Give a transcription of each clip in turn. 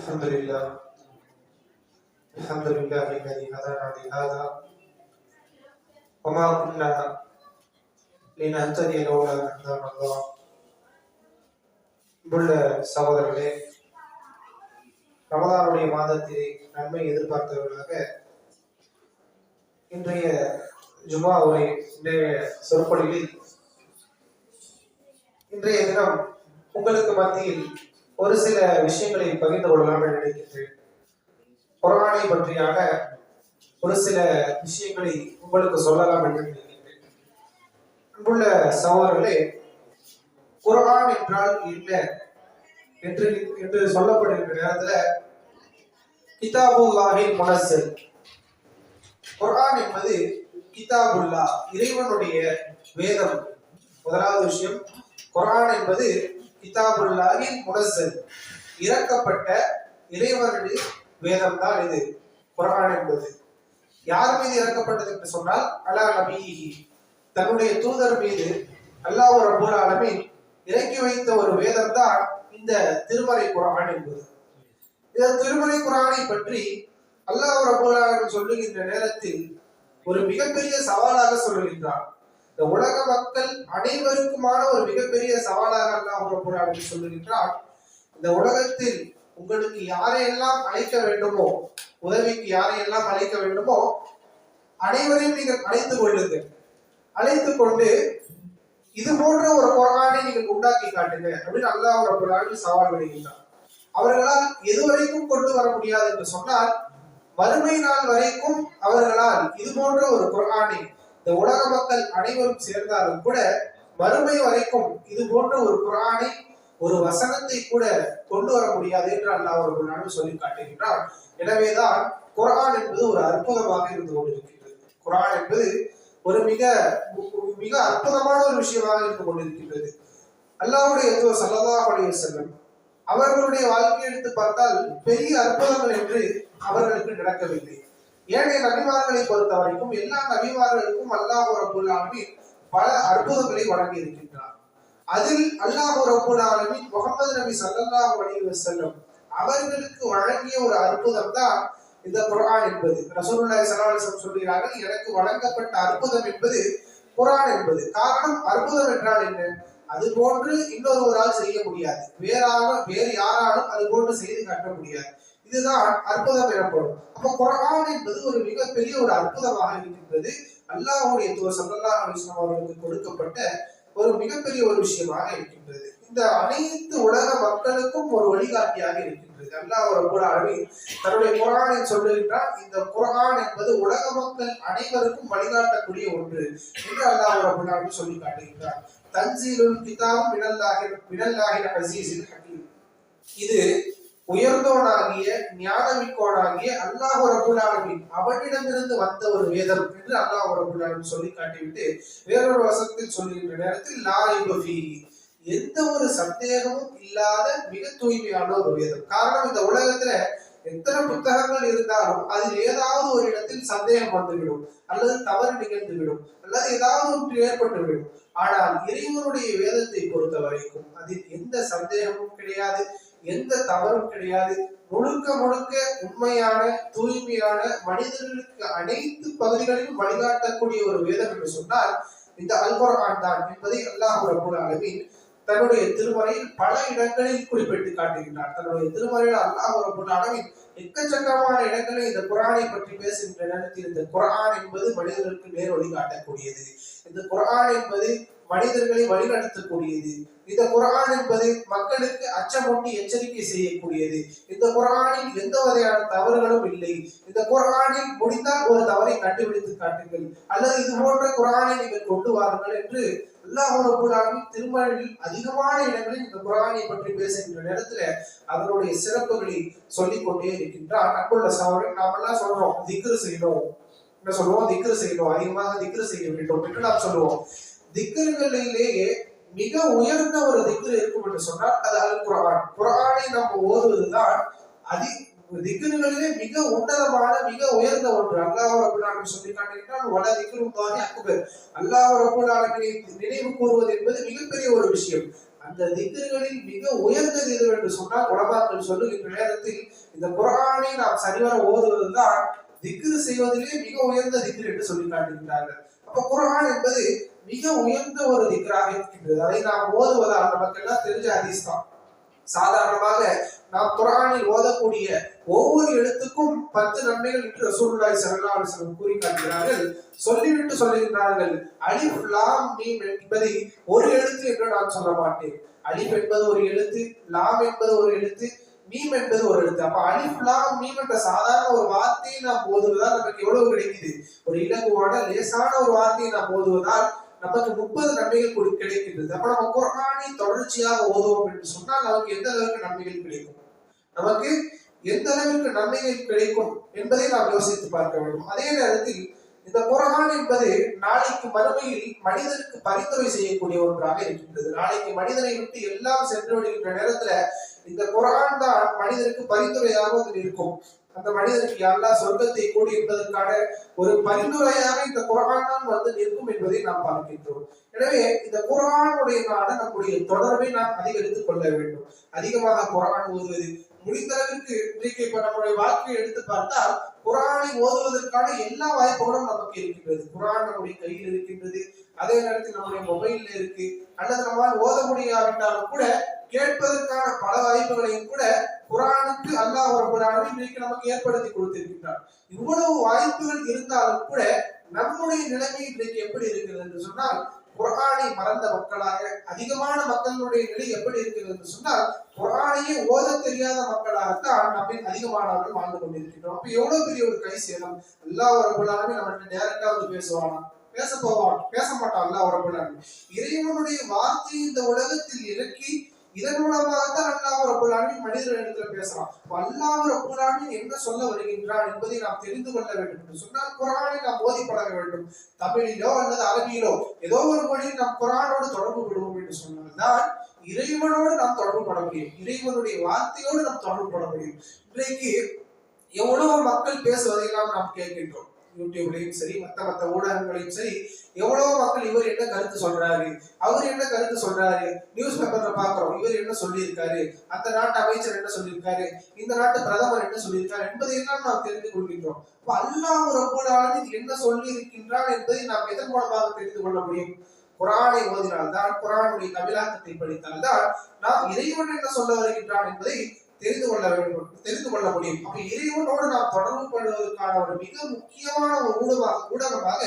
الحمد لله الحمد لله الذي هدانا لهذا وما كنا لنهتدي لولا ان هدانا الله அன்புள்ள சகோதரர்களே ரமதானுடைய மாதத்திலே நன்மை எதிர்பார்த்தவர்களாக இன்றைய ஜுமா உரை இன்றைய சொற்பொழிவில் இன்றைய தினம் உங்களுக்கு மத்தியில் ஒரு சில விஷயங்களை பகிர்ந்து கொள்ளலாம் என்று நினைக்கின்றேன். கொரோனாவை பற்றியான ஒரு சில விஷயங்களை உங்களுக்கு சொல்லலாம் என்று நினைக்கின்றேன். அன்புள்ள சகோதரர்களே குரான் என்றால் என்ன என்று என்று சொல்லப்படுகின்ற நேரத்துல கிதாபுல்லாஹின் முனஸ்ஸல் குரான் என்பது கிதாபுல்லா இறைவனுடைய வேதம். முதலாவது விஷயம் குரான் என்பது கிதாபுல்லாஹின் முரசல் இறக்கப்பட்ட இறைவனுடைய வேதம் தான் இது குரான் என்பது. யார் மீது இறக்கப்பட்டது என்று சொன்னால் அலா நபிஹி. தன்னுடைய தூதர் மீது அல்லாஹ் ரப்பல் ஆலமீன் இறக்கி வைத்த ஒரு வேதம் தான் இந்த திருமறை குரான் என்பது. இந்த திருமறை குரானை பற்றி அல்லாஹ் ரப்பல் ஆலமீன் சொல்லுகின்ற நேரத்தில் ஒரு மிகப்பெரிய சவாலாக சொல்லுகின்றார் இந்த உலக மக்கள் அனைவருக்குமான ஒரு மிகப்பெரிய சவாலாக அல்லாஹ் ரப்பல் ஆலமீன் சொல்லுகின்றார். இந்த உலகத்தில் உங்களுக்கு யாரையெல்லாம் அழைக்க வேண்டுமோ உதவிக்கு யாரையெல்லாம் அழைக்க வேண்டுமோ அனைவரையும் நீங்கள் அழைத்துக் கொள்ளுங்கள். அழைத்து கொண்டு இது போன்ற ஒரு குரானை நீங்கள் உண்டாக்கி காட்டுங்க அப்படின்னு அல்லாஹ் ரப்பல் சவால் விடுகின்றார். அவர்களால் எதுவரைக்கும் கொண்டு வர முடியாது என்று சொன்னால் வறுமை நாள் வரைக்கும் அவர்களால் இது போன்ற ஒரு குரானை இந்த உலக மக்கள் அனைவரும் சேர்ந்தாலும் கூட மறுமை வரைக்கும் இது போன்ற ஒரு குரானை ஒரு வசனத்தை கூட கொண்டு வர முடியாது என்று அல்லாஹ் ஒரு நாள் சொல்லி காட்டுகின்றார். எனவேதான் குரான் என்பது ஒரு அற்புதமாக இருந்து கொண்டிருக்கின்றது. குரான் என்பது ஒரு மிக மிக அற்புதமான ஒரு விஷயமாக இருந்து கொண்டிருக்கின்றது. அல்லாவுடைய தூதர் சல்லதா அலைஹி செல்லம் அவர்களுடைய வாழ்க்கையை எடுத்து பார்த்தால் பெரிய அற்புதங்கள் என்று அவர்களுக்கு நடக்கவில்லை. ஏனைய நபிமார்களை பொறுத்த வரைக்கும் எல்லா நபிமார்களுக்கும் அல்லாஹ் ரபுல் பல அற்புதங்களை வழங்கி இருக்கின்றார் அதில் அல்லாஹ் ரபுல் ஆலமீன் முகமது நபி சல்லாஹ் அலி செல்லும் அவர்களுக்கு வழங்கிய ஒரு அற்புதம் தான் இந்த குரான் என்பது. ரசூலுல்லாஹி ஸல்லல்லாஹு அலைஹி சொல்கிறார்கள் எனக்கு வழங்கப்பட்ட அற்புதம் என்பது குரான் என்பது. காரணம் அற்புதம் என்றால் என்ன? அது போன்று இன்னொருவரால் செய்ய முடியாது. வேறாலும் வேறு யாராலும் அது போன்று செய்து காட்ட முடியாது. இதுதான் அற்புதம் எனப்படும். அப்ப குரான் என்பது ஒரு மிகப்பெரிய ஒரு அற்புதமாக இருக்கின்றது. அல்லாஹுடைய தூதர் சல்லா அலிஸ்லாம் அவர்களுக்கு கொடுக்கப்பட்ட ஒரு மிகப்பெரிய ஒரு விஷயமாக இருக்கின்றது. இந்த அனைத்து உலக மக்களுக்கும் ஒரு வழிகாட்டியாக இருக்கின்றது. அல்லாஹ் ரப்பல் ஆலமீன் தன்னுடைய குரானை சொல்லுகின்றார் இந்த குரான் என்பது உலக மக்கள் அனைவருக்கும் வழிகாட்டக்கூடிய ஒன்று என்று அல்லாஹ் ரப்பல் அப்படின்னு சொல்லி காட்டுகின்றார் தன்சீலுல் கிதாப் மினல்லாஹி மினல்லாஹி அஸீஸில் ஹகீம். இது உயர்ந்தோனாகிய ஞானமிக்கோனாகிய அல்லாஹ் ரபுல் அவனிடமிருந்து வந்த ஒரு வேதம் என்று அல்லாஹ் ரபுல் சொல்லி காட்டிவிட்டு வேறொரு வசத்தில் சொல்லுகின்ற நேரத்தில் லாயுபி எந்த ஒரு சந்தேகமும் இல்லாத மிக தூய்மையான ஒரு வேதம். காரணம் இந்த உலகத்துல எத்தனை புத்தகங்கள் இருந்தாலும் அதில் ஏதாவது ஒரு இடத்தில் சந்தேகம் வந்துவிடும். அல்லது தவறு நிகழ்ந்துவிடும். அல்லது ஏதாவது ஒன்று ஏற்பட்டுவிடும். ஆனால் இறைவனுடைய வேதத்தை பொறுத்த வரைக்கும் அதில் எந்த சந்தேகமும் கிடையாது. எந்த தவறும் கிடையாது. முழுக்க முழுக்க உண்மையான தூய்மையான மனிதர்களுக்கு அனைத்து பகுதிகளிலும் வழிகாட்டக்கூடிய ஒரு வேதம் என்று சொன்னால் இந்த அல்குர்ஆன் தான் என்பதை அல்லாஹ் ரபுல் அலமின் தன்னுடைய திருமறையில் பல இடங்களில் குறிப்பிட்டு காட்டுகின்றார். தன்னுடைய திருமறையில் அல்லாஹ் ரபுல் அலமின் எக்கச்சக்கமான இடங்களில் இந்த குரானை பற்றி பேசுகின்ற நேரத்தில் இந்த குரான் என்பது மனிதர்களுக்கு நேர் வழிகாட்டக்கூடியது. இந்த குரான் என்பது மனிதர்களை வழிநடத்தக்கூடியது. இந்த குரான் என்பது மக்களுக்கு அச்சமூட்டி எச்சரிக்கை செய்யக்கூடியது. இந்த குரானில் எந்த வகையான தவறுகளும் இல்லை. இந்த குரானில் முடிந்தால் ஒரு தவறை கண்டுபிடித்து காட்டுங்கள். அல்லது இது போன்ற குரானை நீங்கள் கொண்டு வாருங்கள் என்று அல்லாஹ் ரப்பல் திருமணில் அதிகமான இடங்களில் இந்த குரானை பற்றி பேசுகின்ற நேரத்துல அதனுடைய சிறப்புகளை சொல்லிக் கொண்டே இருக்கின்றார். அன்புள்ள சகோதரன் நாம எல்லாம் சொல்றோம் திக்ரு செய்யணும். என்ன சொல்லுவோம்? திக்ரு செய்யணும். அதிகமாக திக்ரு செய்ய வேண்டும் என்று நாம் சொல்லுவோம். திக்கர்களிலேயே மிக உயர்ந்த ஒரு திக்கர் இருக்கும் என்று சொன்னால் அது அல் குரான் குரானை நம்ம ஓதுவதுதான் அதி திக்கர்களிலே மிக உன்னதமான மிக உயர்ந்த ஒன்று. அல்லாஹ் ரபுல் ஆலமீன் சொல்லி காட்டுகிறான் வட திக்ருல்லாஹி அக்குபர் அல்லாஹ் ரபுல் நினைவு கூறுவது என்பது மிகப்பெரிய ஒரு விஷயம். அந்த திக்கர்களில் மிக உயர்ந்தது எது என்று சொன்னால் உலமாக்கள் சொல்லுகின்ற நேரத்தில் இந்த குரானை நாம் சரிவர ஓதுவதுதான் திக்ரு செய்வதிலே மிக உயர்ந்த திக்ரு என்று சொல்லி காட்டுகின்றார்கள் அப்ப குரான் என்பது மிக உயர்ந்த ஒரு திக்ராக இருக்கின்றது. அதை நாம் ஓதுவதால் நமக்கெல்லாம் தெரிஞ்ச ஹதீஸ் தான் சாதாரணமாக நாம் குர்ஆனில் ஓதக்கூடிய ஒவ்வொரு எழுத்துக்கும் பத்து நன்மைகள் என்று ரசூலுல்லாஹி ஸல்லல்லாஹு கூறி காட்டுகிறார்கள் சொல்லிவிட்டு சொல்லுகின்றார்கள். அலிஃப் லாம் மீம் என்பதை ஒரு எழுத்து என்று நான் சொல்ல மாட்டேன். அலிஃப் என்பது ஒரு எழுத்து லாம் என்பது ஒரு எழுத்து மீம் என்பது ஒரு எழுத்து. அப்ப அலிஃப் லாம் மீம் என்ற சாதாரண ஒரு வார்த்தையை நாம் ஓதுவதால் நமக்கு எவ்வளவு கிடைக்குது? ஒரு இலகுவான லேசான ஒரு வார்த்தையை நாம் ஓதுவதால் நமக்கு முப்பது நன்மைகள் கொடு- கிடைக்கின்றது. அப்ப நம்ம குரானை தொடர்ச்சியாக ஓதுவோம் என்று சொன்னால் நமக்கு எந்த அளவுக்கு நன்மைகள் கிடைக்கும்? நமக்கு எந்த அளவுக்கு நன்மைகள் கிடைக்கும் என்பதை நாம் யோசித்து பார்க்க வேண்டும். அதே நேரத்தில் இந்த குரான் என்பது நாளைக்கு மறுமையில் மனிதனுக்கு பரிந்துரை செய்யக்கூடிய ஒன்றாக இருக்கின்றது. நாளைக்கு மனிதனை விட்டு எல்லாம் சென்று விடுகின்ற நேரத்துல இந்த குரான் தான் மனிதனுக்கு பரிந்துரையாக அதில் இருக்கும். அந்த மனிதனுக்கு யாரெல்லாம் சொர்க்கத்தை கூடி என்பதற்கான ஒரு பரிந்துரையாக இந்த குரான் தான் வந்து நிற்கும் என்பதை நாம் பார்க்கின்றோம். எனவே இந்த குர்ஆனுடைய நம்முடைய தொடர்பை நாம் அதிகரித்துக் கொள்ள வேண்டும். அதிகமாக குரான் ஓதுவது. முடிந்த அளவிற்கு இன்றைக்கு இப்ப நம்முடைய வாழ்க்கையை எடுத்து பார்த்தால் குரானை ஓதுவதற்கான எல்லா வாய்ப்புகளும் நமக்கு இருக்கின்றது. குரான் நம்முடைய கையில் இருக்கின்றது. அதே நேரத்தில் நம்முடைய மொபைல்ல இருக்கு. அல்லது நம்மால் ஓத முடியாவிட்டாலும் கூட கேட்பதற்கான பல வாய்ப்புகளையும் கூட குர்ஆனுக்கு அல்லாஹ் ரப்பல் ஆலமீன் இன்றைக்கு நமக்கு ஏற்படுத்தி கொடுத்திருக்கின்றார். இவ்வளவு வாய்ப்புகள் இருந்தாலும் கூட நம்முடைய நிலைமை இன்றைக்கு எப்படி இருக்கிறது என்று சொன்னால் குரானை மறந்த மக்களாக அதிகமான மக்களுடைய நிலை எப்படி இருக்கிறது என்று சொன்னால் குரானையே ஓத தெரியாத மக்களாகத்தான் நம்ம அதிகமானவர்கள் வாழ்ந்து கொண்டிருக்கின்றோம் அப்ப எவ்வளவு பெரிய ஒரு கை சேதம்? எல்லா உறவுகளாலுமே நம்மகிட்ட டைரக்டா வந்து பேசுவானா? பேச போவான். பேச மாட்டான் எல்லா ரப்பல் இறைவனுடைய வார்த்தையை இந்த உலகத்தில் இறக்கி இதன் மூலமாக தான் அல்லாஹ் ரப்பல் மனிதர் மனிதர்களிடத்துல பேசலாம் அல்லாஹ் ரப்பல் என்ன சொல்ல வருகின்றான் என்பதை நாம் தெரிந்து கொள்ள வேண்டும் என்று சொன்னால் குரானை நாம் ஓதி பழக வேண்டும். தமிழிலோ அல்லது அரபியிலோ ஏதோ ஒரு மொழியில் நாம் குரானோடு தொடர்பு கொள்வோம் என்று சொன்னால்தான் இறைவனோடு நாம் தொடர்பு பட முடியும். இறைவனுடைய வார்த்தையோடு நாம் தொடர்பு பட முடியும். இன்றைக்கு எவ்வளவு மக்கள் பேசுவதையெல்லாம் நாம் கேட்கின்றோம். யூடியூப்லையும் சரி மற்ற மற்ற ஊடகங்களையும் சரி எவ்வளவோ மக்கள் இவர் என்ன கருத்து சொல்றாரு அவர் என்ன கருத்து சொல்றாரு நியூஸ் பேப்பர்ல பாக்குறோம் இவர் என்ன சொல்லியிருக்காரு அந்த நாட்டு அமைச்சர் என்ன சொல்லியிருக்காரு இந்த நாட்டு பிரதமர் என்ன சொல்லியிருக்காரு என்பதையெல்லாம் நாம் தெரிந்து கொள்கின்றோம். அப்ப அல்லாஹ் ரப்பல் ஆலமீன் என்ன சொல்லி இருக்கின்றார் என்பதை நாம் எதன் மூலமாக தெரிந்து கொள்ள முடியும்? குரானை ஓதினால்தான் குரானுடைய தமிழாக்கத்தை படித்தால்தான் நாம் இறைவன் என்ன சொல்ல வருகின்றான் என்பதை தெரிந்து கொள்ள வேண்டும் தெரிந்து கொள்ள முடியும். அப்ப இறைவனோடு நாம் தொடர்பு கொள்வதற்கான ஒரு மிக முக்கியமான ஒரு ஊடகமாக ஊடகமாக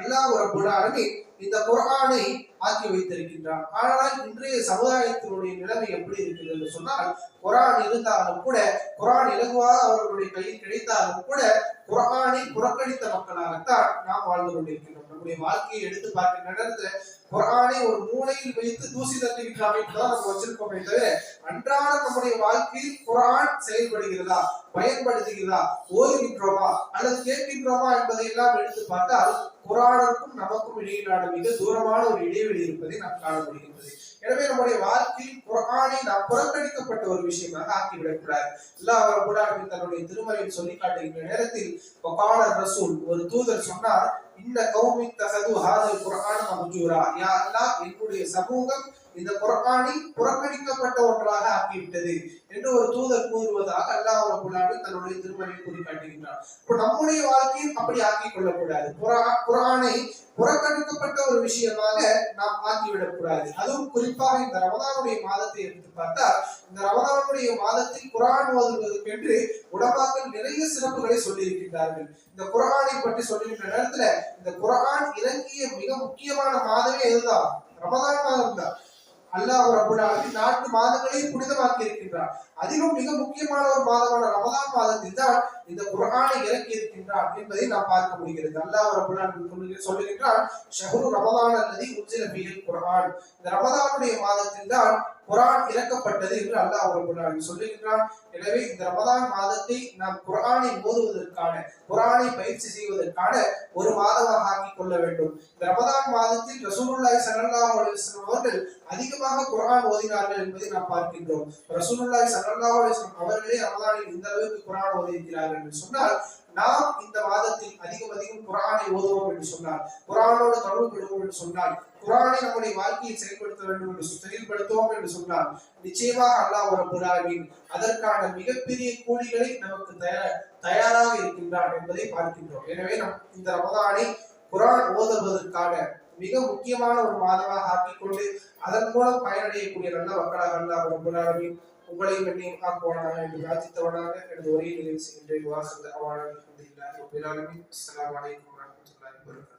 அல்லாஹ் ஒரு ஆலமீன் இந்த குரானை ஆக்கி வைத்திருக்கின்றான் ஆனால் இன்றைய சமுதாயத்தினுடைய நிலைமை எப்படி இருக்குது என்று சொன்னால் குரான் இருந்தாலும் கூட குரான் இலகுவாக அவர்களுடைய கையில் கிடைத்தாலும் கூட குர்ஆனை புறக்கணித்த மக்களாகத்தான் நாம் வாழ்ந்து கொண்டிருக்கின்றோம். நம்முடைய வாழ்க்கையை எடுத்து பார்க்கின்ற நேரத்தில் குரானை ஒரு மூலையில் வைத்து தூசி தட்டி அமைப்பு தான் நம்ம வச்சிருக்கோமே தவிர அன்றாட நம்முடைய வாழ்க்கையில் குரான் செயல்படுகிறதா? பயன்படுத்துகிறதா? ஓதுகின்றோமா அல்லது கேட்கின்றோமா என்பதை எல்லாம் எடுத்து பார்த்தால் குரானுக்கும் நமக்கும் இடையிலான மிக தூரமான ஒரு இடைவெளி இருப்பதை நாம் காண முடிகின்றது எனவே நம்முடைய வாழ்க்கையில் குரானை நாம் புறக்கணிக்கப்பட்ட ஒரு விஷயமாக ஆக்கிவிடக்கூடாது. அல்லாஹ் கூட தன்னுடைய திருமலையில் சொல்லி காட்டுகின்ற நேரத்தில் வகால ரசூல் ஒரு தூதர் சொன்னார் இந்த கௌமி தகது ஹாதல் குரான் மஹ்ஜூரா யா அல்லாஹ் என்னுடைய சமூகம் இந்த குரானை புறக்கணிக்கப்பட்ட ஒன்றாக ஆக்கிவிட்டது என்று ஒரு தூதர் கூறுவதாக அல்லாஹ் ரப்பல் தன்னுடைய திருமறையில் கூறி காட்டுகின்றார் இப்போ நம்முடைய வாழ்க்கையில் அப்படி ஆக்கிக் கொள்ளக்கூடாது. குரானை புறக்கணிக்கப்பட்ட ஒரு விஷயமாக நாம் ஆக்கிவிடக்கூடாது. அதுவும் குறிப்பாக இந்த ரமதானுடைய மாதத்தை எடுத்து பார்த்தால் இந்த ரமதானுடைய மாதத்தில் குரான் ஓதுவதற்கென்று உலமாக்கள் நிறைய சிறப்புகளை சொல்லியிருக்கின்றார்கள். இந்த குரானை பற்றி சொல்லுகின்ற நேரத்துல இந்த குரான் இறங்கிய மிக முக்கியமான மாதமே இதுதான். ரமதான் மாதம் தான் அல்லாஹ் ரப்பல் ஆலமீன் நான்கு மாதங்களையும் புனிதமாக்கி இருக்கின்றார் அதிலும் மிக முக்கியமான ஒரு மாதமான ரமதான் மாதத்தில் தான் இந்த குர்ஆனை இறக்கி இருக்கின்றார் என்பதை நாம் பார்க்க முடிகிறது. அல்லாஹ் ரப்பல் சொல்லுகின்றார் ஷஹரு ரமதான் அல்லது உன்சில ஃபீஹில் குர்ஆன். இந்த ரமதானுடைய மாதத்தில் தான் குரான் இறக்கப்பட்டது என்று அல்லாஹ் ரப்பல் சொல்லுகின்றான். எனவே இந்த ரமதான் மாதத்தை நாம் குரானை ஓதுவதற்கான குரானை பயிற்சி செய்வதற்கான ஒரு மாதமாக ஆக்கிக் கொள்ள வேண்டும். இந்த ரமதான் மாதத்தில் ரசூலுல்லாய் ஸல்லல்லாஹு அவர்கள் அதிகமாக குர்ஆன் ஓதினார்கள் என்பதை நாம் பார்க்கின்றோம். ரசூலுல்லாய் ஸல்லல்லாஹு சல்லாஹ் அவர்களே ரமதானில் இந்த அளவுக்கு குரான் ஓதியிருக்கிறார்கள் என்று சொன்னால் நாம் இந்த மாதத்தில் அதிகம் அதிகம் குரானை ஓதுவோம் என்று சொன்னார் குரானோடு தொடர்பு கொள்வோம் என்று சொன்னால் குரானை நம்முடைய வாழ்க்கையை செயல்படுத்த வேண்டும் என்று செயல்படுத்துவோம் என்று சொன்னால் நிச்சயமாக அல்லாஹ் ரப்பல் அதற்கான மிகப்பெரிய கூலிகளை நமக்கு தயார் தயாராக இருக்கின்றான் என்பதை பார்க்கின்றோம். எனவே நம் இந்த ரமதானை குரான் ஓதுவதற்கான மிக முக்கியமான ஒரு மாதமாக ஆக்கிக்கொண்டு அதன் மூலம் பயனடையக்கூடிய நல்ல மக்களாக அல்லாஹ் ரப்பல் உங்களையும் என்னையும் கண்ணியம் ஆக்குவானாக என்று பிரார்த்தித்தவனாக எனது உரையை நிறைவு செய்கின்றேன் வாசல் அவான அஸ்லாம் அலைக்கும் வரஹ்மத்துல்லாஹி வபரகாத்துஹு.